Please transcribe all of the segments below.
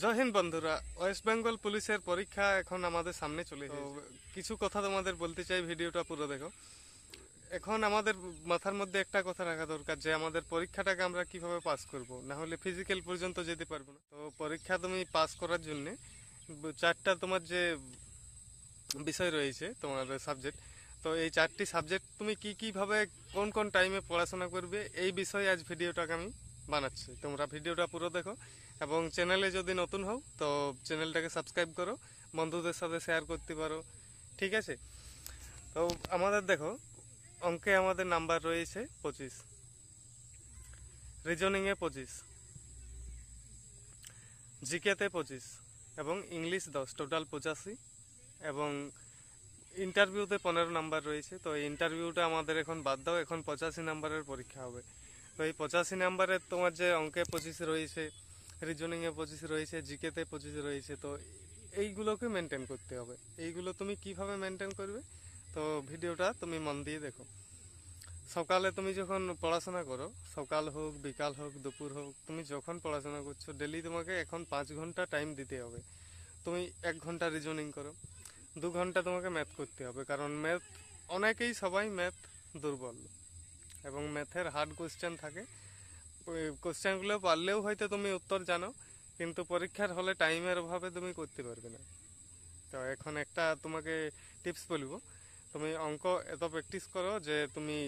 জয় হিন্দ বন্ধুরা ওয়েস্ট বেঙ্গল পুলিশের পরীক্ষা এখন আমাদের সামনে চলে তো কিছু কথা তোমাদের বলতে চাই ভিডিওটা পুরো দেখো। এখন আমাদের মাথার মধ্যে একটা কথা রাখা দরকার যে আমাদের পরীক্ষাটাকে আমরা কীভাবে পাস করব না হলে ফিজিক্যাল পর্যন্ত যেতে পারব না। তো পরীক্ষা তুমি পাস করার জন্য চারটা তোমার যে বিষয় রয়েছে তোমার সাবজেক্ট তো এই চারটি সাবজেক্ট তুমি কি কীভাবে কোন কোন টাইমে পড়াশোনা করবে এই বিষয়ে আজ ভিডিওটাকে আমি বানাচ্ছি। তোমরা ভিডিওটা পুরো দেখো। এবং চ্যানেলে যদি নতুন হও, তো চ্যানেলটাকে সাবস্ক্রাইব করো, বন্ধুদের সাথে শেয়ার করতে পারো, ঠিক আছে? তো আমাদের দেখো, অঙ্কে আমাদের নাম্বার রয়েছে পঁচিশ। রিজনিংয়ে পঁচিশ। জিকেতে পঁচিশ এবং ইংলিশ দশ টোটাল পঁচাশি। এবং ইন্টারভিউতে পনেরো নাম্বার রয়েছে, তো ইন্টারভিউটা আমাদের এখন বাদ দাও, এখন পঁচাশি নাম্বারের পরীক্ষা হবে। তো এই পঁচাশি নাম্বারের তোমার যে অঙ্কে পঁচিশ রয়েছে রিজনিংয়ে পঁচিশ রয়েছে জিকেতে পঁচিশ রয়েছে, তো এইগুলোকে মেনটেন করতে হবে। এইগুলো তুমি কীভাবে মেনটেন করবে? তো ভিডিওটা তুমি মন দিয়ে দেখো। সকালে তুমি যখন পড়াশোনা করো, সকাল হোক, বিকাল হোক, দুপুর হোক, তুমি যখন পড়াশোনা করছ ডেলি তোমাকে এখন পাঁচ ঘণ্টা টাইম দিতে হবে। তুমি এক ঘণ্টা রিজনিং করো। দু ঘণ্টা তোমাকে ম্যাথ করতে হবে, কারণ ম্যাথ অনেকেই সবাই ম্যাথ দুর্বল এবং ম্যাথের হার্ড কোশ্চেন থাকে। কোশ্চেনগুলো পারলেও হয়তো তুমি উত্তর জানো, কিন্তু পরীক্ষার হলে টাইমের অভাবে তুমি করতে পারবে না। তো এখন একটা তোমাকে টিপস বলব। তুমি অঙ্ক এত প্র্যাকটিস করো যে তুমি,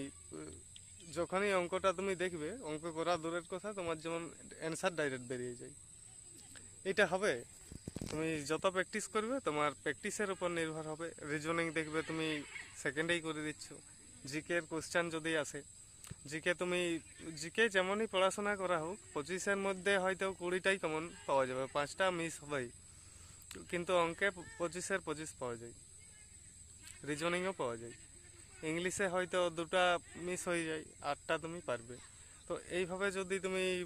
যখনই অঙ্কটা তুমি দেখবে, অঙ্ক করা দূরের কথা তোমার যেমন অ্যান্সার ডাইরেক্ট বেরিয়ে যায়। এটা হবে। তুমি যত প্র্যাকটিস করবে, তোমার প্র্যাকটিসের উপর নির্ভর হবে। রিজনিং দেখবে তুমি সেকেন্ডেই করে দিচ্ছ। জিকের কোশ্চেন যদি আসে জিকে তুমি, জিকে যেমনই পড়াশোনা করা হোক, পঁচিশের মধ্যে হয়তো কুড়িটাই কমন পাওয়া যাবে, পাঁচটা মিস হবেই। কিন্তু অঙ্কে পঁচিশের পঁচিশ পাওয়া যায়। রিজনিংও পাওয়া যায়। ইংলিশে হয়তো দুটা মিস হয়ে যায়, আটটা তুমি পারবে। তো এইভাবে যদি তুমি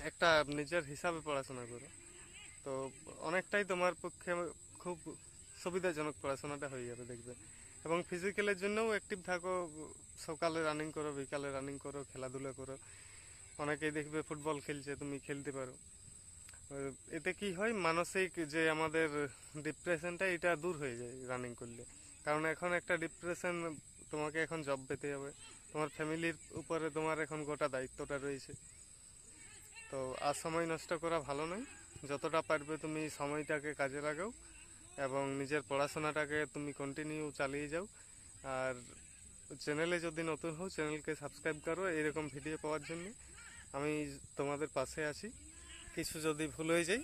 একটা নিজের হিসাবে পড়াশোনা করো, তো অনেকটাই তোমার পক্ষে খুব সুবিধাজনক পড়াশোনাটা হয়ে যাবে দেখবে। এবং ফিজিক্যালের জন্যও অ্যাক্টিভ থাকো, সকালে রানিং করো, বিকালে রানিং করো, খেলাধুলা করো। অনেকেই দেখবে ফুটবল খেলছে, তুমি খেলতে পারো। এতে কি হয়, মানসিক যে আমাদের ডিপ্রেশনটা এটা দূর হয়ে যায় রানিং করলে। কারণ এখন একটা ডিপ্রেশন তোমাকে এখন জব পেতে হবে। তোমার ফ্যামিলির উপরে তোমার এখন গোটা দায়িত্বটা রয়েছে। তো আর সময় নষ্ট করা ভালো নয়। যতটা পারবে তুমি সময়টাকে কাজে লাগাও। এবং নিজের পড়াশোনাটাকে তুমি কন্টিনিউ চালিয়ে যাও। আর চ্যানেলে যদি নতুন হও চ্যানেলকে সাবস্ক্রাইব করো এরকম ভিডিও পাওয়ার জন্য। আমি তোমাদের পাশে আছি। কিছু যদি ভুল হয়ে যায়,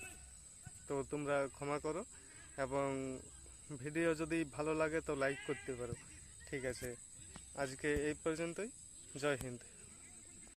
তো তোমরা ক্ষমা করো। এবং ভিডিও যদি ভালো লাগে, তো লাইক করতে পারো। ঠিক আছে। আজকে এই পর্যন্তই। জয় হিন্দ।